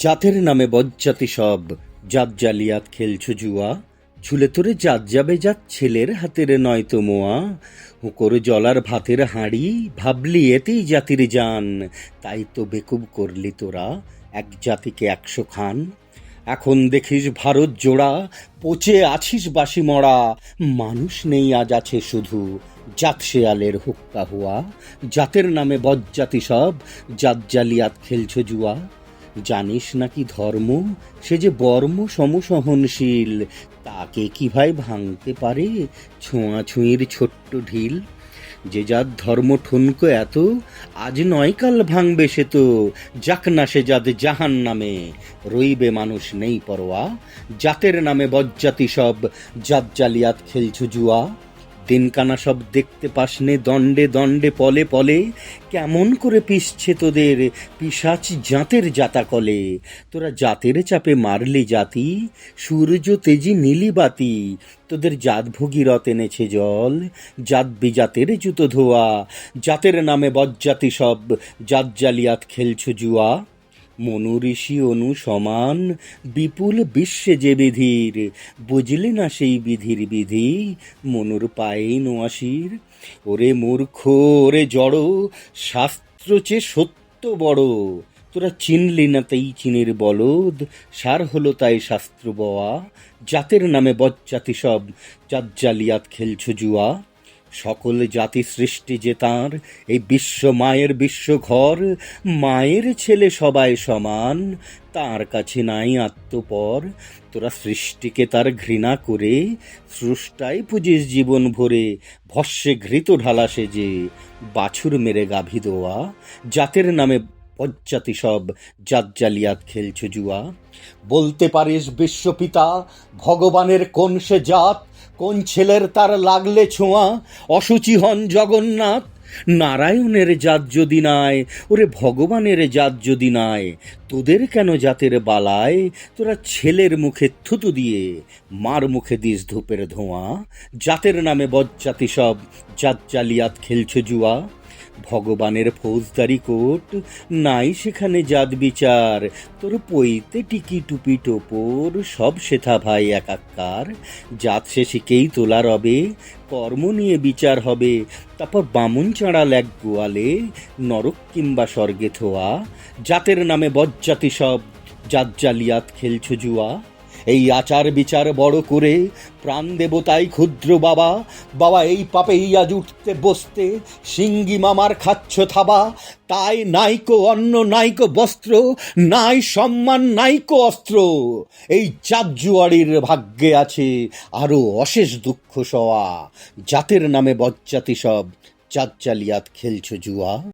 জাতের নামে বজ্জাতি সব। জাত জালিয়াত খেলছ জুয়া। ঝুলে তোরে জাত যাবে জাত ছেলের হাতের নয়তো মোয়া। হুকর জলার ভাতের হাঁড়ি, ভাবলি এতেই জাতির যান তাই তো বেকুব করলি তোরা, এক জাতিকে একশো খান। এখন দেখিস ভারত জোড়া, পচে আছিস বাসি মরা। মানুষ নেই আজ আছে শুধু, জাত শেয়ালের হুক্কা হুয়া। জাতের নামে বজ্জাতি সব, জাত জালিয়াত খেলছ জুয়া। জানিস নাকি ধর্ম? সে যে বর্ম সমসহনশীল, তাকে কি ভাই ভাঙতে পারে ছোঁয়াছুঁয়ির ছোট্ট ঢিল? যে যার ধর্ম ঠুনকো এত, আজ নয় কাল ভাঙবে সে তো। যাক না সে যাদ জাহান নামে, রইবে মানুষ নেই পরোয়া। জাতের নামে বজ্জাতি সব, জাত জালিয়াত খেলছো জুয়া। দিনকানা সব দেখতে পাসনে, দণ্ডে দণ্ডে, পলে পলে। কেমন করে পিসছে তোদের পিসাচ জাতের জাতা কলে তোরা জাতের চাপে মারলি জাতি, সূর্য তেজি নীলি বাতি। তোদের জাত ভগীরথ এনেছে জল, জাত বিজাতের জুতো ধোয়া। জাতের নামে বজ্জাতি সব, জাত জালিয়াত খেলছ জুয়া। মনু ঋষি অনু সমান, বিপুল বিশ্বে যে বিধির, বুঝলে না সেই বিধির বিধি, মনুর পায়ে নোয়াশির ওরে মূর্খ, ওরে জড়, শাস্ত্র চে সত্য বড়, তোরা চিনলি না তাই চিনের বলদ, সার হলো তাই শাস্ত্র বওয়া, জাতের নামে বজ্জাতি সব, জাত জালিয়াত খেলছো জুয়া। সকল জাতি সৃষ্টি যে তাঁর, এই বিশ্ব মায়ের বিশ্ব ঘর, মায়ের ছেলে সবাই সমান, তার কাছে নাই আত্মপর। তোরা সৃষ্টিকে তার ঘৃণা করে, স্রষ্টাই পুজিস জীবন ভরে, ভস্যে ঘৃত ঢালা সেজে, বাছুর মেরে গাভী দোয়া, জাতের নামে পজ্জাতি সব জাত জালিয়াত খেলছো জুয়া। বলতে পারিস বিশ্বপিতা, ভগবানের কোন সে জাত, কোন ছেলের তার লাগলে ছোঁয়া, অসুচি হন জগন্নাথ। নারায়ণের জাত যদি নাই, ওরে ভগবানের জাত যদি নাই, তোদের কেন জাতের বালায়? তোরা ছেলের মুখে থুতু দিয়ে, মার মুখে দিস ধূপের ধোঁয়া। জাতের নামে বজ্জাতি সব জাত জালিয়াত খেলছো জুয়া। ভগবানের ফৌজদারি কোর্ট নাই সেখানে জাত বিচার। তোর পইতে টিকি টুপি টোপর, সব সেথা ভাই একাকার। জাত শেষিকেই তোলা রবে, কর্ম নিয়ে বিচার হবে। তারপর বামুন চাঁড়াল এক গোয়ালে, নরক কিংবা স্বর্গে থোয়া। জাতের নামে বজ্জাতি সব জাত জালিয়াত খেলছ জুয়া। এই আচার বিচার বড় করে, প্রাণ দেবতাই ক্ষুদ্র বাবা বাবা এই পাপেই আজ উঠতে বসতে সিঙ্গি মামার খাচ্ছ থাবা, তাই নাইকো অন্ন, নাইকো বস্ত্র, নাই সম্মান, নাইকো অস্ত্র। এই চাঁদজুয়ারির ভাগ্যে আছে আরও অশেষ দুঃখ সওয়া, জাতের নামে বজ্জাতি সব, চাঁদ জালিয়াত খেলছো জুয়া।